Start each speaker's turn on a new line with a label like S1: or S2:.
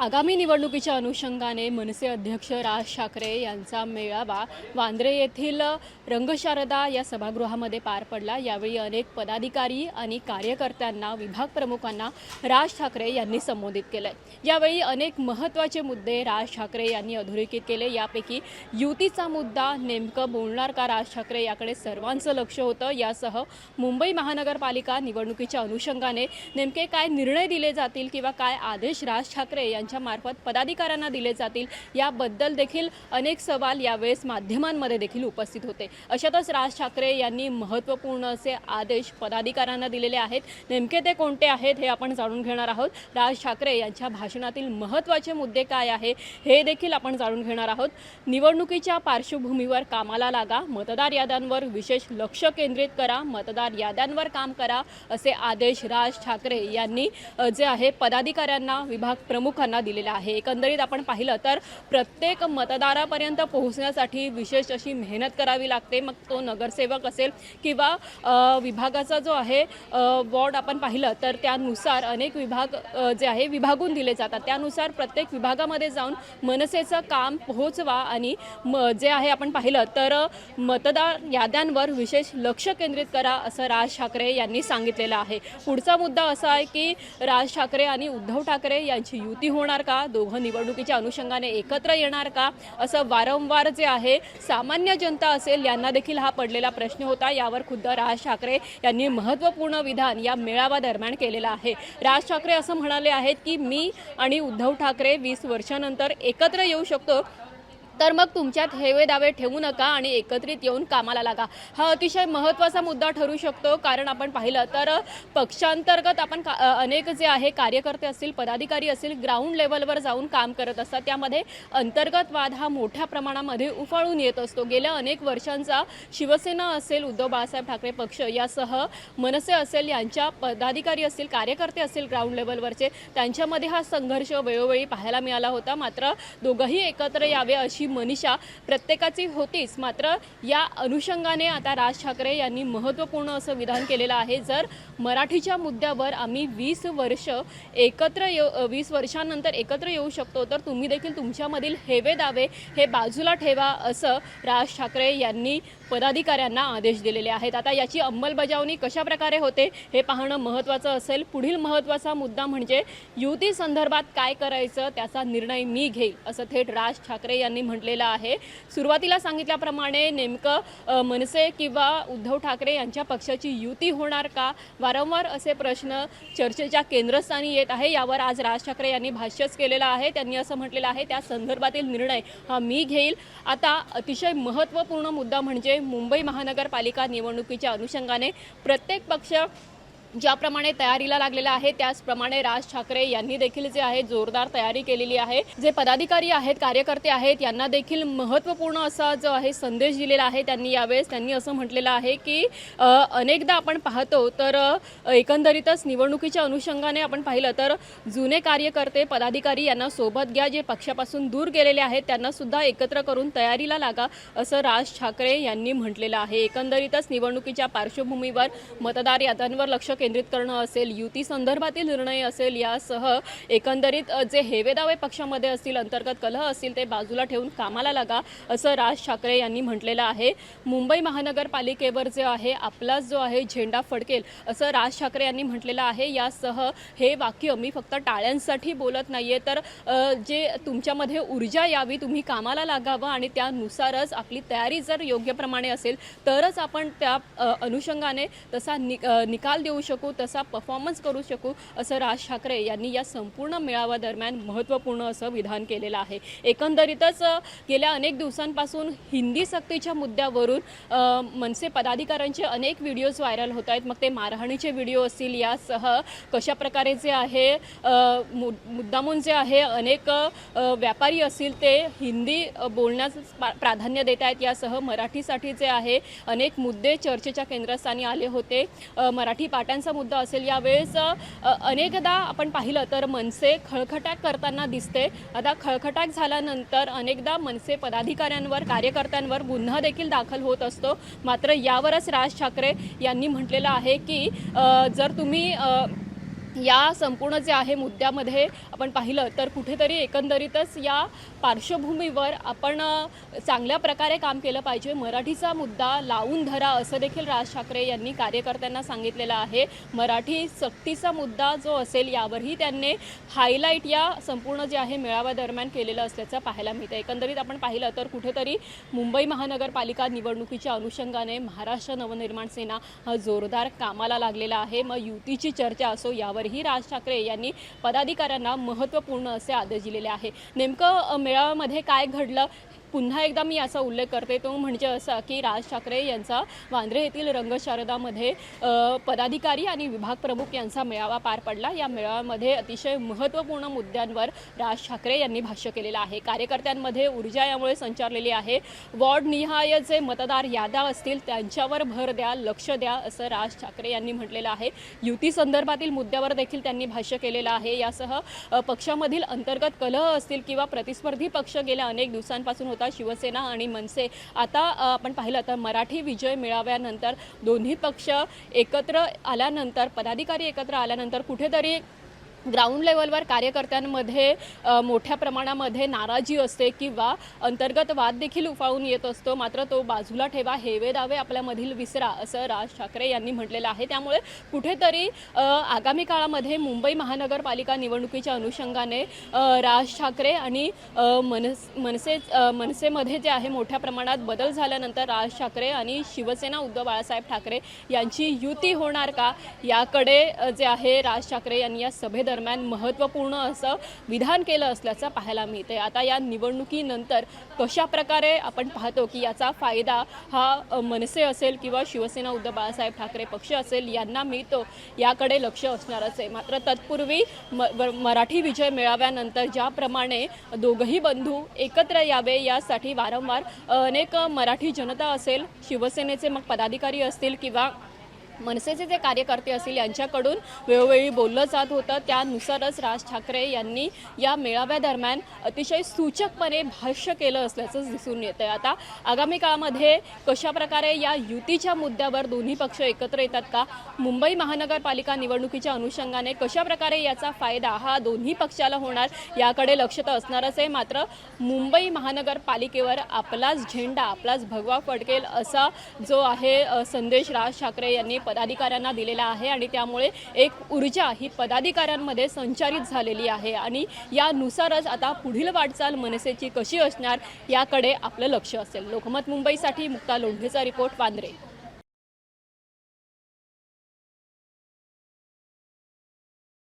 S1: आगामी निवडणुकीच्या अनुषंगाने मनसे अध्यक्ष राज ठाकरे यांचा मेळावा वांद्रे येथील रंगशारदा या सभागृहामध्ये पार पडला. यावेळी अनेक पदाधिकारी आणि कार्यकर्त्यांना विभाग प्रमुखांना राज ठाकरे यांनी संबोधित केलं यावेळी अनेक महत्त्वाचे मुद्दे राज ठाकरे यांनी अधोरेखित केले. यापैकी युतीचा मुद्दा नेमकं बोलणार का राज ठाकरे याकडे सर्वांचं लक्ष होतं. यासह मुंबई महानगरपालिका निवडणुकीच्या अनुषंगाने नेमके काय निर्णय दिले जातील किंवा काय आदेश राज ठाकरे यांनी मार्फत पदाधिकाऱ्यांना दिले जातील. याबद्दल देखील अनेक सवाल यावेळेस माध्यमांमध्ये देखील उपस्थित होते. अशातच राज ठाकरे यांनी महत्त्वपूर्ण असे आदेश पदाधिकाऱ्यांना दिलेले आहेत. नेमके ते कोणते आहेत हे आपण जाणून घेणार आहोत. राज ठाकरे यांच्या भाषणातील महत्त्वाचे मुद्दे काय आहे हे देखील आपण जाणून घेणार आहोत. निवडणुकीच्या पार्श्वभूमीवर कामाला लागा मतदार याद्यांवर विशेष लक्ष केंद्रित करा मतदार याद्यांवर काम करा असे आदेश राज ठाकरे यांनी जे आहे पदाधिकाऱ्यांना विभाग प्रमुखांना दिलेला आहे. एकंदरीत आपण पाहिलं तर प्रत्येक मतदारापर्यंत पोहोचण्यासाठी विशेष अशी मेहनत करावी लागते. मग तो नगरसेवक असेल किंवा विभागाचा जो आहे वॉर्ड आपण पाहिलं तर त्यानुसार अनेक विभाग जे आहे विभागून दिले जातात. त्यानुसार प्रत्येक विभागामध्ये जाऊन मनसेचं काम पोहोचवा आणि म जे आहे आपण पाहिलं तर मतदार याद्यांवर विशेष लक्ष केंद्रित करा असं राज ठाकरे यांनी सांगितलेलं आहे. पुढचा मुद्दा असा आहे की राज ठाकरे आणि उद्धव ठाकरे यांची युती होणार का? दोघं निवडणुकीच्या अनुषंगाने एकत्र येणार का? असं वारंवार जे आहे सामान्य जनता असेल यांना देखील हा पडलेला प्रश्न होता. यावर खुद्द राज ठाकरे यांनी महत्त्वपूर्ण विधान या मेळावा दरम्यान केलेलं आहे. राज ठाकरे असं म्हणाले आहेत की मी आणि उद्धव ठाकरे वीस वर्षानंतर एकत्र येऊ शकतो. तर मग तुमच्यात हेवे दावे ठेवू नका आणि एकत्रित येऊन कामाला लागा. हा अतिशय महत्त्वाचा मुद्दा ठरू शकतो कारण आपण पाहिलं तर पक्षांतर्गत आपण का अनेक जे आहे कार्यकर्ते असतील पदाधिकारी असतील ग्राउंड लेवलवर जाऊन काम करत असतात. त्यामध्ये अंतर्गत वाद हा मोठ्या प्रमाणामध्ये उफाळून येत असतो. गेल्या अनेक वर्षांचा शिवसेना असेल उद्धव बाळासाहेब ठाकरे पक्ष यासह मनसे असेल यांच्या पदाधिकारी असतील कार्यकर्ते असतील ग्राउंड लेवलवरचे त्यांच्यामध्ये हा संघर्ष वेळोवेळी पाहायला मिळाला होता. मात्र दोघंही एकत्र यावे अशी मनीषा प्रत्येकाची होतीच. मात्र या अनुषंगाने आता राज ठाकरे यांनी महत्त्वपूर्ण असं विधान केलेलं आहे. जर मराठीच्या मुद्द्यावर आम्ही वीस वर्ष एकत्र येऊ वीस वर्षांनंतर एकत्र येऊ शकतो तर तुम्ही देखील तुमच्यामधील हेवे दावे हे बाजूला ठेवा असं राज ठाकरे यांनी पदाधिकाऱ्यांना आदेश दिलेले आहेत. आता याची अंमलबजावणी कशा प्रकारे होते हे पाहणं महत्त्वाचं असेल. पुढील महत्त्वाचा मुद्दा म्हणजे युती संदर्भात काय करायचं त्याचा निर्णय मी घेईल असं थेट राज ठाकरे यांनी म्हटलेलं आहे. सुरुवातीला सांगितल्याप्रमाणे नेमकं मनसे किंवा उद्धव ठाकरे यांच्या पक्षाची युती होणार का? वारंवार असे प्रश्न चर्चेच्या केंद्रस्थानी येत आहे. यावर आज राज ठाकरे यांनी भाष्यच केलेलं आहे. त्यांनी असं म्हटलेलं आहे त्या संदर्भातील निर्णय हा मी घेईल. आता अतिशय महत्त्वपूर्ण मुद्दा म्हणजे मुंबई महानगरपालिका निवडणुकीच्या अनुषंगाने प्रत्येक पक्ष ज्याप्रमाणे तयारीला लागलेला आहे त्याचप्रमाणे राज ठाकरे यांनी देखील जे आहे जोरदार तयारी केलेली आहे. जे पदाधिकारी आहेत कार्यकर्ते आहेत यांना देखील महत्त्वपूर्ण असा जो आहे संदेश दिलेला आहे त्यांनी यावेळेस. त्यांनी असं म्हटलेलं आहे की अनेकदा आपण पाहतो तर एकंदरीतच निवडणुकीच्या अनुषंगाने आपण पाहिलं तर जुने कार्यकर्ते पदाधिकारी यांना सोबत घ्या जे पक्षापासून दूर गेलेले आहेत त्यांना सुद्धा एकत्र करून तयारीला लागा असं राज ठाकरे यांनी म्हटलेलं आहे. एकंदरीतच निवडणुकीच्या पार्श्वभूमीवर मतदार याद्यांवर लक्ष केंद्रित करणं असेल युती संदर्भातील निर्णय असेल यासह एकंदरीत जे हेवेदावे पक्षामध्ये असतील अंतर्गत कलह असतील ते बाजूला ठेवून कामाला लागा असं राज ठाकरे यांनी म्हटलेलं आहे. मुंबई महानगरपालिकेवर जे आहे आपलाच जो आहे झेंडा फडकेल असं राज ठाकरे यांनी म्हटलेलं आहे. यासह हे वाक्य मी फक्त टाळ्यांसाठी बोलत नाहीये. तर जे तुमच्यामध्ये ऊर्जा यावी तुम्ही कामाला लागावं आणि त्यानुसारच आपली तयारी जर योग्य प्रमाणे असेल तरच आपण त्या अनुषंगाने तसा नि निकाल देऊ शकू तसा परफॉर्मन्स करू शकू असं राज ठाकरे यांनी या संपूर्ण मेळावा दरम्यान महत्त्वपूर्ण असं विधान केलेलं आहे. एकंदरीतच गेल्या अनेक दिवसांपासून हिंदी सक्तीच्या मुद्द्यावरून मनसे पदाधिकाऱ्यांचे अनेक व्हिडिओज व्हायरल होत आहेत. मग ते मारहाणीचे व्हिडिओ असतील यासह कशा प्रकारे जे आहे मु मुद्दामून जे आहे अनेक व्यापारी असतील ते हिंदी बोलण्यास प्राधान्य देत आहेत. यासह मराठीसाठी जे आहे अनेक मुद्दे चर्चेच्या केंद्रस्थानी आले होते. मराठी मराठी पाट्यांचा मुद्दा असेल. यावेळेस अनेकदा आपण पाहिलं तर मनसे खळखटाक करताना दिसते. आता खळखटाक झाल्यानंतर अनेकदा मनसे पदाधिकाऱ्यांवर कार्यकर्त्यांवर गुन्हा देखील दाखल होत असतो. मात्र यावरच राज ठाकरे यांनी म्हटलेलं आहे की जर तुम्ही या संपूर्ण जे आहे मुद्द्यामध्ये आपण पाहिलं तर कुठेतरी एकंदरीतच या पार्श्वभूमीवर आपण चांगल्या प्रकारे काम केलं पाहिजे. मराठीचा मुद्दा लावून धरा असं देखील राज ठाकरे यांनी कार्यकर्त्यांना सांगितलेलं आहे. मराठी सक्तीचा मुद्दा जो असेल यावरही त्यांनी हायलाईट या संपूर्ण जे आहे मेळाव्यादरम्यान केलेलं असल्याचं पाहायला मिळतं. एकंदरीत आपण पाहिलं तर कुठेतरी मुंबई महानगरपालिका निवडणुकीच्या अनुषंगाने महाराष्ट्र नवनिर्माण सेना हा जोरदार कामाला लागलेला आहे. मग युतीची चर्चा असो यावर यावरही राज ठाकरे यांनी पदाधिकाऱ्यांना महत्त्वपूर्ण असे आदेश दिलेले आहे. नेमकं मेळाव्यामध्ये काय घडलं? पुन्हा एकदा मी याचा उल्लेख करते. तो म्हणजे असा की राज ठाकरे यांचा वांद्रे येथील रंगशारदामध्ये पदाधिकारी आणि विभाग प्रमुख यांचा मेळावा पार पडला. या मेळाव्यामध्ये अतिशय महत्त्वपूर्ण मुद्द्यांवर राज ठाकरे यांनी भाष्य केलेलं आहे. कार्यकर्त्यांमध्ये ऊर्जा यामुळे संचारलेली आहे. वॉर्डनिहाय जे मतदार याद्या असतील त्यांच्यावर भर द्या लक्ष द्या असं राज ठाकरे यांनी म्हटलेलं आहे. युती संदर्भातील मुद्द्यावर देखील त्यांनी भाष्य केलेलं आहे. यासह पक्षामधील अंतर्गत कलह असतील किंवा प्रतिस्पर्धी पक्ष गेल्या अनेक दिवसांपासून होता शिवसेना आणि मनसे. आता आपण पाहिलं तर मराठी विजय मिळाव्यानंतर दोन्ही पक्ष एकत्र आल्यानंतर पदाधिकारी एकत्र आल्यानंतर कुठेतरी ग्राउंड लेवलवर कार्यकर्त्यांमध्ये मोठ्या प्रमाणामध्ये नाराजी असते किंवा अंतर्गत वाद देखील उफाळून येत असतो. मात्र तो बाजूला ठेवा हेवे दावे आपल्यामधील विसरा असं राज ठाकरे यांनी म्हटलेलं आहे. त्यामुळे कुठेतरी आगामी काळामध्ये मुंबई महानगरपालिका निवडणुकीच्या अनुषंगाने राज ठाकरे आणि मनस मनसे मनसेमध्ये जे आहे मोठ्या प्रमाणात बदल झाल्यानंतर राज ठाकरे आणि शिवसेना उद्धव बाळासाहेब ठाकरे यांची युती होणार का? याकडे जे आहे राज ठाकरे यांनी या सभेत दरम्यान महत्त्वपूर्ण असं विधान केलं असल्याचं पाहायला मिळते आता या निवडणुकीनंतर कशा प्रकारे आपण पाहतो की याचा फायदा हा मनसे असेल किंवा शिवसेना उद्धव बाळासाहेब ठाकरे पक्ष असेल यांना मिळतो याकडे लक्ष असणारच आहे. मात्र तत्पूर्वी म मराठी विजय मिळाव्यानंतर ज्याप्रमाणे दोघही बंधू एकत्र यावे यासाठी वारंवार अनेक मराठी जनता असेल शिवसेनेचे मग पदाधिकारी असतील किंवा मनसेचे जे कार्यकर्ते असतील यांच्याकडून वेळोवेळी बोललं जात होतं. त्यानुसारच राज ठाकरे यांनी या मेळाव्यादरम्यान अतिशय सूचकपणे भाष्य केलं असल्याचं दिसून येतं आहे आता आगामी काळामध्ये कशा प्रकारे या युतीच्या मुद्द्यावर दोन्ही पक्ष एकत्र येतात का मुंबई महानगरपालिका निवडणुकीच्या अनुषंगाने कशाप्रकारे याचा फायदा हा दोन्ही पक्षाला होणार याकडे लक्ष तर असणारच आहे. मात्र मुंबई महानगरपालिकेवर आपलाच झेंडा आपलाच भगवा फडकेल असा जो आहे संदेश राज ठाकरे यांनी पदाधिकाऱ्यांना दिलेला आहे आणि त्यामुळे एक ऊर्जा ही पदाधिकाऱ्यांमध्ये संचारित झालेली आहे. आणि यानुसारच आता पुढील वाटचाल मनसेची कशी असणार याकडे आपलं लक्ष असेल. लोकमत मुंबईसाठी मुक्ता लोंढेचा रिपोर्ट वांद्रे.